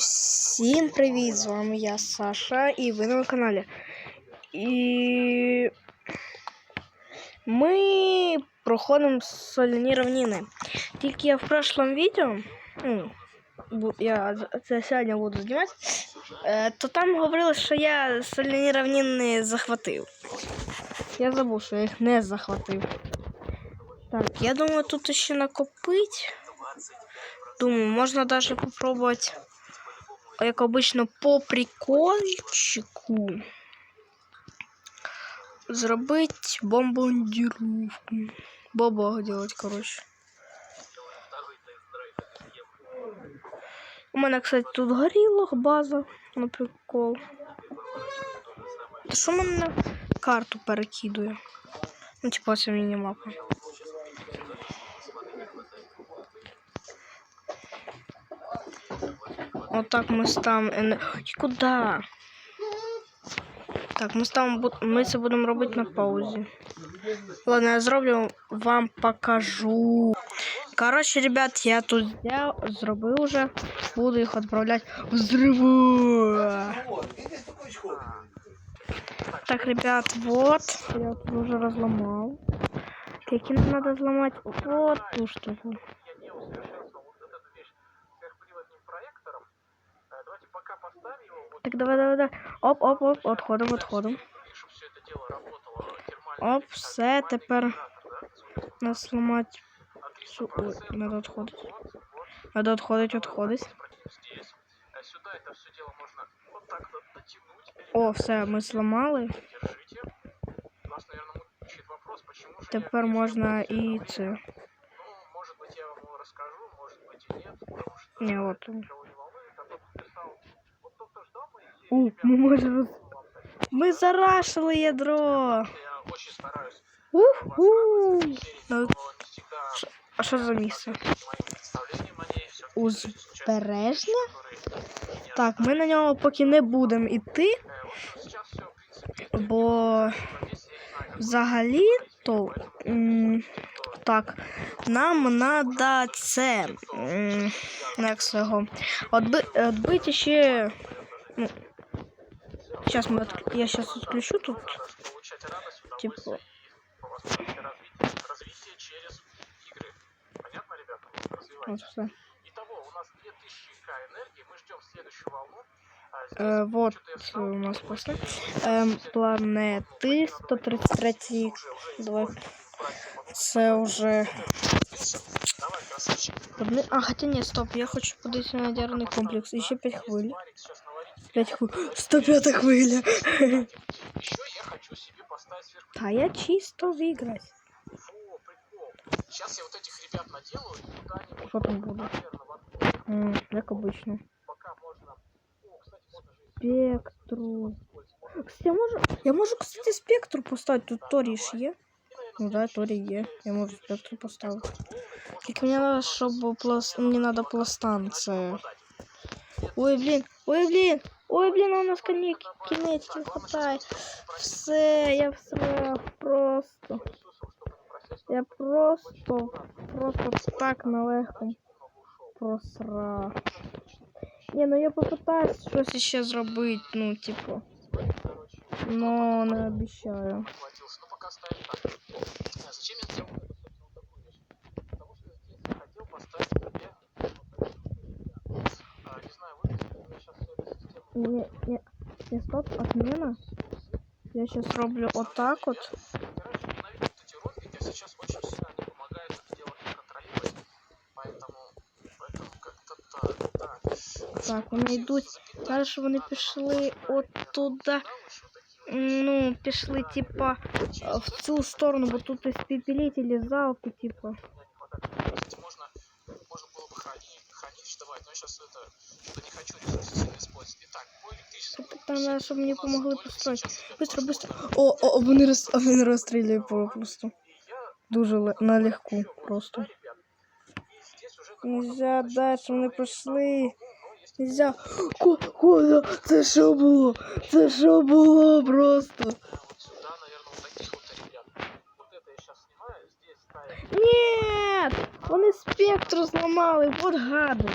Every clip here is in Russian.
Усім привіт! З вами я Саша і ви на каналі. І ми проходимо соляні равнини. Тільки я в прошлом відео, ну, я це сьогодні буду знімати, е, то там говорили, що я соляні равнини захватив. Я забув, що я їх не захватив. Так, я думаю, тут ще накопить. Думаю, можно даже попробовать, как обычно, по прикольчику зробить бомбардировку. Бабах делать, короче. У мене, кстати, тут горілок, база, на прикол. Що мене карту перекидує? Ну, типа, це мінімапа. Отак ми ставимо. ене- Ой, Куди? Так, ми ставимо, бу- ми це будемо робити на паузі. Ладно, я зроблю, вам покажу. Коротше, ребят, я тут взяв, зробив уже. Буду їх відправляти в взриву. Так, ребят, вот. Я тут уже разломал. Какие нам надо взломать? Вот ту штуку. Так, давай, давай, давай. Оп, оп, оп, отходом, отходом. Оп, все, тепер нас сломати. Цю... Ой, надо отходить. Надо отходить, отходить. О, все, ми зламали. Тепер можна і це. Не, от. Він. У, ми можемо. Ми зарашили ядро. Уху. Ну, а що за місце? Узбережне? Так, ми на нього поки не будемо йти, бо взагалі то так, нам треба це. Як його? Отби, отбити ще. Ну, сейчас мы отк- я сейчас отключу тут. Типа. Вот. Э, у нас после. Эм, планети 133. Давай. Це уже. А, хотя нет, стоп, я хочу подойти на ядерний комплекс. Еще 5 хвиль. 5 хвиль. 105 хвиля. Еще я хочу себе поставить сверху. Та я чисто виграть. Во, прикол. Сейчас я вот этих ребят наделаю и куда-нибудь, Что там будет? наверное, в отбой, М, Как обычно. пока можно... О, кстати, можно же и Спектру. использовать. Кстати, я можу, я можу, кстати, спектру поставити. Тут Торі ж є. Ну да, Торі є. Я можу спектру поставити. Тільки мені треба, щоб пласт... мені треба пластан. Це... Ой, блін, ой, блін, ой, блін, у нас конек, кінець не хватає. Все, я все просто. Я просто, просто так на легкому просрав. Не, ну я попытаюсь щось ще зробити, ну, типу. Но не обіцяю. Хватился. Ну, пока ставим так. А Зачем я Не, не, не, стоп, отмена. Я сейчас роблю вот так вот. Короче, ненавижу вот эти ролики, а сейчас очень сильно они помогают это дело контролировать. Поэтому... Поэтому как-то так, так. Так, вони йдуть. Далі вони пішли от туди. Ну, пішли, типа, в цю сторону, бо тут испепелители залпи, типа. Кстати, можно, можно было бы хранить, хранить давать, но я сейчас это, что-то не хочу ресурсы сильно использовать. Итак, по электричеству... Там треба, щоб мені помогли построїти. Быстро, быстро. О, о, вони, роз, вони розстріляли просто. Дуже ле- налегку просто. Нельзя дальше, вони пішли. Нельзя. Ко, куда? Це що було? Це що було просто? Вот сюда, наверное, вот таких вот ребят. Вот это я сейчас снимаю, здесь ставим Нет! Вони спектру зламали, вот гади.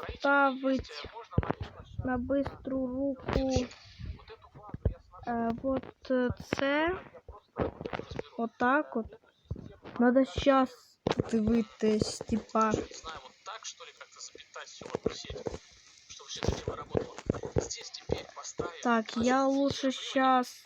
та поставити Э, на бистру руку. вот эту базу я сначала Е, от е, це. я просто разберу. Отак от. Надо щас дивитись, типа. Вот так что ли как-то запитать все в одну сеть, чтобы все это дело работало. Здесь теперь поставим. Так, я лучше сейчас.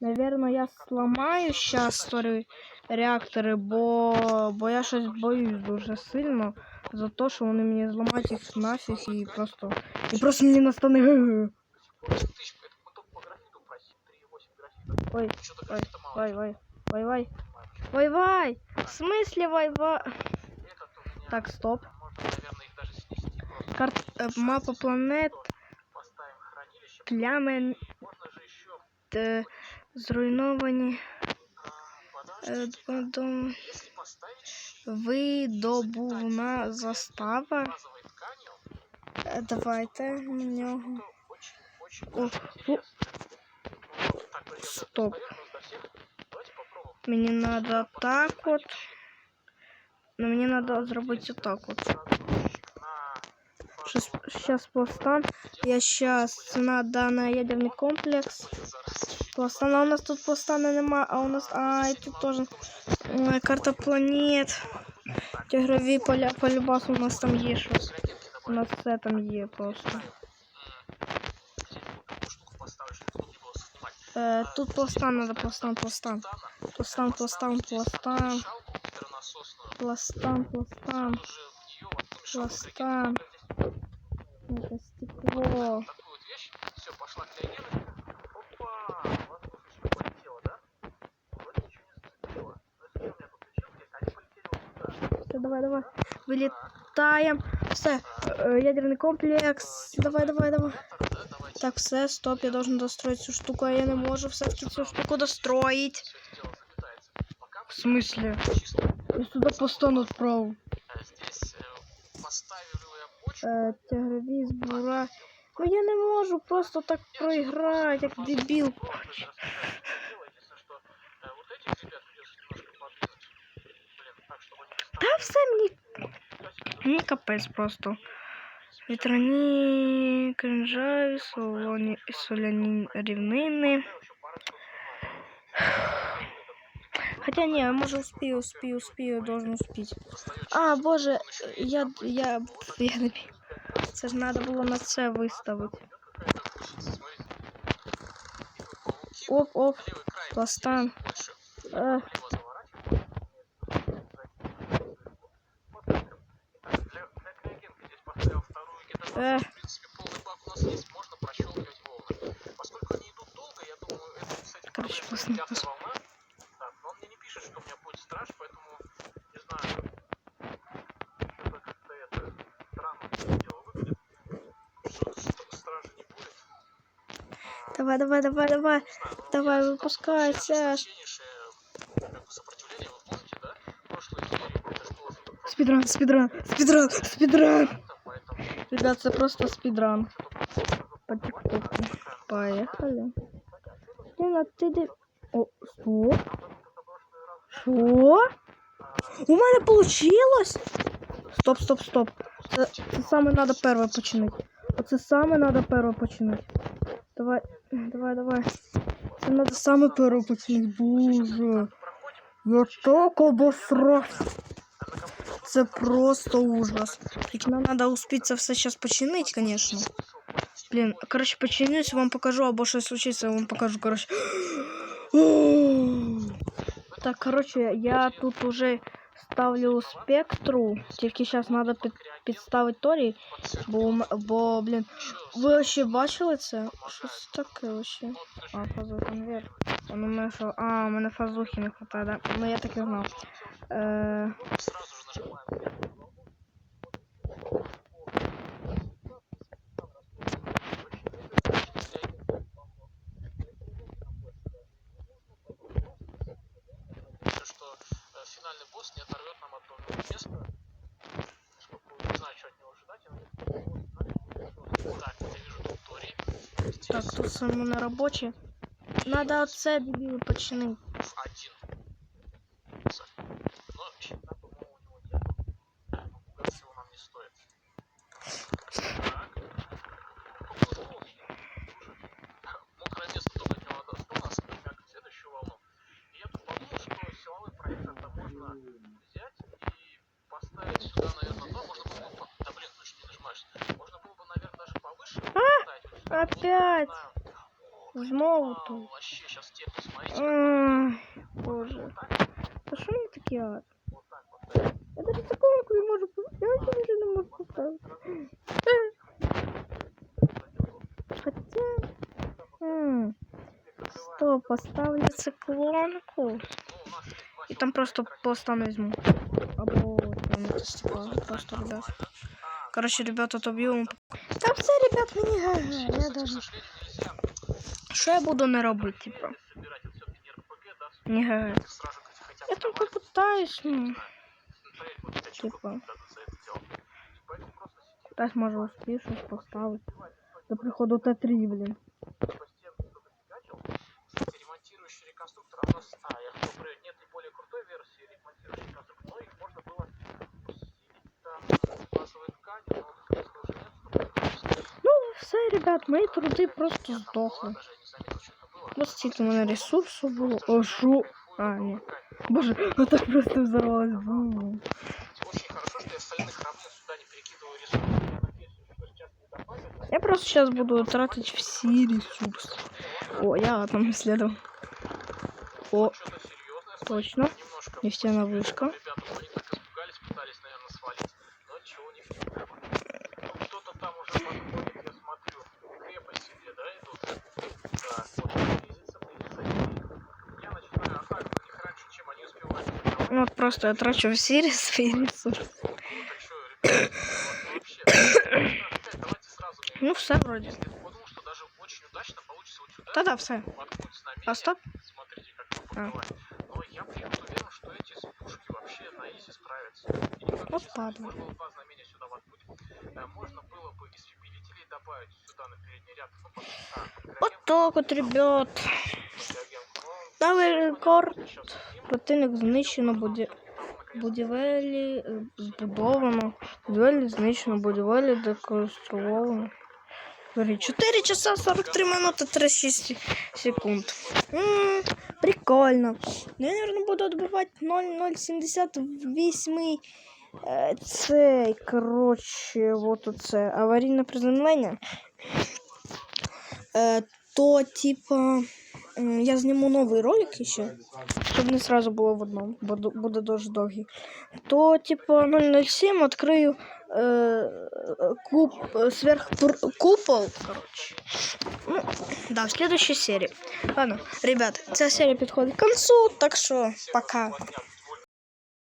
Наверное, я сломаю сейчас стори реактори, бо, бо я щось боюсь дуже сильно за те, що вони мені зламають їх нафіг і просто. І просто мені настане. ге-ге. 8 тысяч, это мы только по графиту просим. 3,8 графита. Ой, Что-то ой, графита мало. вай, вай, вай, вай. Не понимаю, почему. Вай, вай! В смысле вай, вай? Этот у меня, Так, стоп. Можно, наверное, их даже снести просто. Карт, е, мапа планет Поставим хранилище. плями Можно же еще... е, зруйновані. А, Видобувна застава. Давайте на нього. О, так, придёт Стоп. Мені надо так от. Ну мені надо зробити отак от. На Щас, щас пластан. Я щас надо на ядерний комплекс. зараз. Пластан, а у нас тут пластана нема, а у нас. А, і тут теж Ой, карта планет. Тигрові поля полюбас у нас там є щось. Ракетки У нас все там є просто. добавим. М, штуку поставлю, чтобы не было снимать. Е, тут пластан надо, пластан, пластан. Тана. Пластан, пластан, Здесь пластан. шалку гидронасосную. Пластан, пластан. Сразу же в неё воткнем шалку Пластан. ракетки. Это стекло. давай, давай. Так, Вилітаємо. Все. Е, Ядерний комплекс. Давай, давай, давай. реактор, да, давайте. Так, все, стоп, я должен достроить цю штуку, а я не можу все-таки цю штуку достроить. Все это дело запитается. Пока В смысле? чисто. Я сюди постану відправив. Э, Здесь э, поставили я почву. Е, тягрові збора. Ну я не можу просто так проіграти, як дебіл. Та все мені. Мені капець просто. Вітряні кринжаві, солоні, соляні рівнини. Хотя не, я може успію, успію, успію, должен успіть. А, боже, я, я, я не пі- Це ж треба було на це виставити. Оп, оп, пластан. Е, В принципе, полный бак у нас есть, можно прощелкивать волны. Поскольку они идут долго, я думаю, это, кстати, Короче, проблема, пятая волна. Так, но он мне не пишет, что у меня будет страж, поэтому, не знаю, что-то как-то это странно дело выглядит. Что ст- стражи не будет. А, давай, давай, давай, давай. знаю, ну, Давай, я выпускай, ожидал Саш. сильнейшее, как бы, сопротивление, Ребят, це просто спідран. что-то По тиктоку. Поехали. Блин, а ти де... О, стоп. Що? У мене получилось? Стоп, стоп, стоп. Це, це саме треба перше починити. Оце саме треба перше починити. Давай, давай, давай. Це треба саме перше починити. Боже. Я так обосрався. Це просто ужас. Тільки нам треба успіти це все зараз починити, звісно. Блін, коротше, починюсь, вам покажу, або щось случиться, я вам покажу, коротше. Так, коротше, я тут уже ставлю спектру. Тільки зараз треба під, підставити Торі, бо, у м- бо, блін, ви вообще бачили це? Щось таке вообще. А, фазуха наверх. А, ну, мене що? А, у мене фазухи не хватає, да? Ну я так і знав. Е, Так, тут саме на робочі. Надо оце дебіли починити. Но щита, по-моему, у него нет. Пугаться его нам не стоит. Так. Мокрое место только от него осталось, как в следующую волну. И я тут подумал, что силовой проектор это можно взять и поставить сюда, наверное, два. Можно было бы... по- Да блин, ну что не нажимаешь? Можно было бы, наверное, даже повыше поставить. Вот сюда. Вот, не Опять. знаю. Знову Вау, тут. Вообще, сейчас техно, смотрите. Ай, Боже. А що вони такі ад? Вот так поставить. Я даже секундку не можу поставити. Я вообще вже не можу поставити. Хоча... М, Стоп, поставлю циклонку. І там просто пластан візьму. Або там це стекло. Просто, ребят. Короче, ребята, то б'ємо. Та все, ребят, мені га-га. Я К даже... сожалению, нельзя Що я буду не робити, типа? собирать это все-таки не РПГ, да, Не га-га. ты сразу хотя бы Я только давай, попытаюсь, ну. не знаю, смотреть, вот эти очки Типа. дадут за это дело. Поэтому просто сидим, Так може успію щось поставити. До приходу Т3, блін. по стенке кто-то фигачил. Кстати, ремонтирующий реконструктор у нас... А, я хотел проверить, нет ли более крутой версии ремонтирующих конструктора, все, ребят, мої труди просто здохли. даже не заметил, что это было. Ось стільки у мене ресурсу було. О, шо? А, ні. Боже, отак просто взорвалось. Бу. Очень хорошо, что я остальных равнин сюда не перекидываю ресурсы. Я надеюсь, что сейчас не добавят. Я просто сейчас буду тратить все ресурсы. О, я там исследовал. О, Что-то серьезное. точно. Немножко Нефтяная вышка. Ну, вот просто я трачу все свои ресурсы. Ну, вот все вроде. Вот. Да-да, все. А стоп. Смотрите, как попадает. Но я почему-то уверен, что эти пушки вообще на изи справятся. Вот ладно. Можно было два знамения сюда воткнуть. Можно было бы истребителей добавить сюда на передний ряд. Вот так от, ребят. Новий рекорд. Противник знищено буде... будівелі е, збудовано. Будівелі знищено, будівелі деконструовано. Говори, 4 часа 43 минути 36 секунд. М, прикольно. Ну, я, наверное, буду відбивати 0078 е, цей, коротше, вот оце аварійне приземлення. Е, то, типа, м, я зніму новий ролик ще, щоб не сразу було в одному, бо ду- буде дуже довгий. То, типа, 007 відкрию е, куп, е, сверхкупол, короче. Ну, да, в следующей серии. Ладно, ребят, ця серія підходить к концу, так що пока. Понятно.